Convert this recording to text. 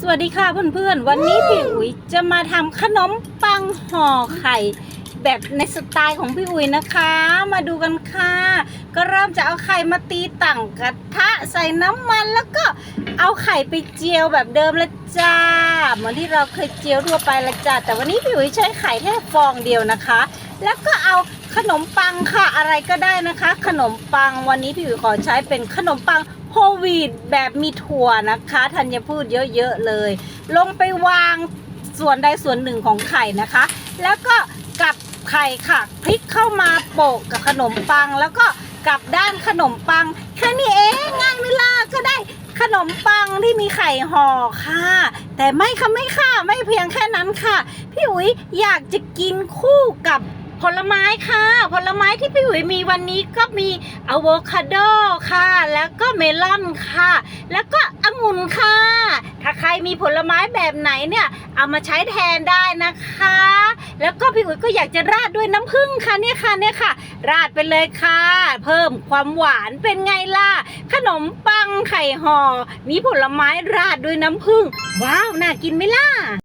สวัสดีค่ะเพื่อนๆ วันนี้พี่อุ๋ยจะมาทำขนมปังห่อไข่ แบบในสไตล์ของพี่อุ๋ยนะคะ มาดูกันค่ะ ก็เริ่มจะเอาไข่มาตีต่างกระทะใส่น้ำมันแล้วก็เอาไข่ไปเจียวแบบเดิมละจ้า เหมือนที่เราเคยเจียวทั่วไปละจ้าแต่วันนี้พี่อุ๋ยใช้ไข่แค่ฟองเดียวนะคะ แล้วก็เอา นมปังค่ะอะไรก็ได้นะคะ ขนมปังวันนี้พี่อุ๋ยขอใช้เป็นขนมปังโฮลวีดแบบมีถั่วนะคะธัญพืชเยอะๆเลย ลงไปวางส่วนใดส่วนหนึ่งของไข่นะคะ แล้วก็กลับไข่ค่ะพลิกเข้ามาโปะกับขนมปัง แล้วก็กลับด้านขนมปังแค่นี้เองง่ายไม่ล่าก็ได้ขนมปังที่มีไข่ห่อค่ะ แต่ไม่ค่ะไม่ค่ะไม่เพียงแค่นั้นค่ะ พี่อุ๋ยอยากจะกินคู่กับ ผลไม้ค่ะ ผลไม้ที่พี่อุ๋ยมีวันนี้ก็มีอะโวคาโดค่ะ แล้วก็เมลอนค่ะ แล้วก็องุ่นค่ะ ถ้าใครมีผลไม้แบบไหนเนี่ย เอามาใช้แทนได้นะคะ แล้วก็พี่อุ๋ยก็อยากจะราดด้วยน้ำผึ้งค่ะเนี่ยค่ะเนี่ยค่ะ ราดไปเลยค่ะ เพิ่มความหวานเป็นไงล่ะ ขนมปังไข่ห่อมีผลไม้ราดด้วยน้ำผึ้งว้าวน่ากินไหมล่ะ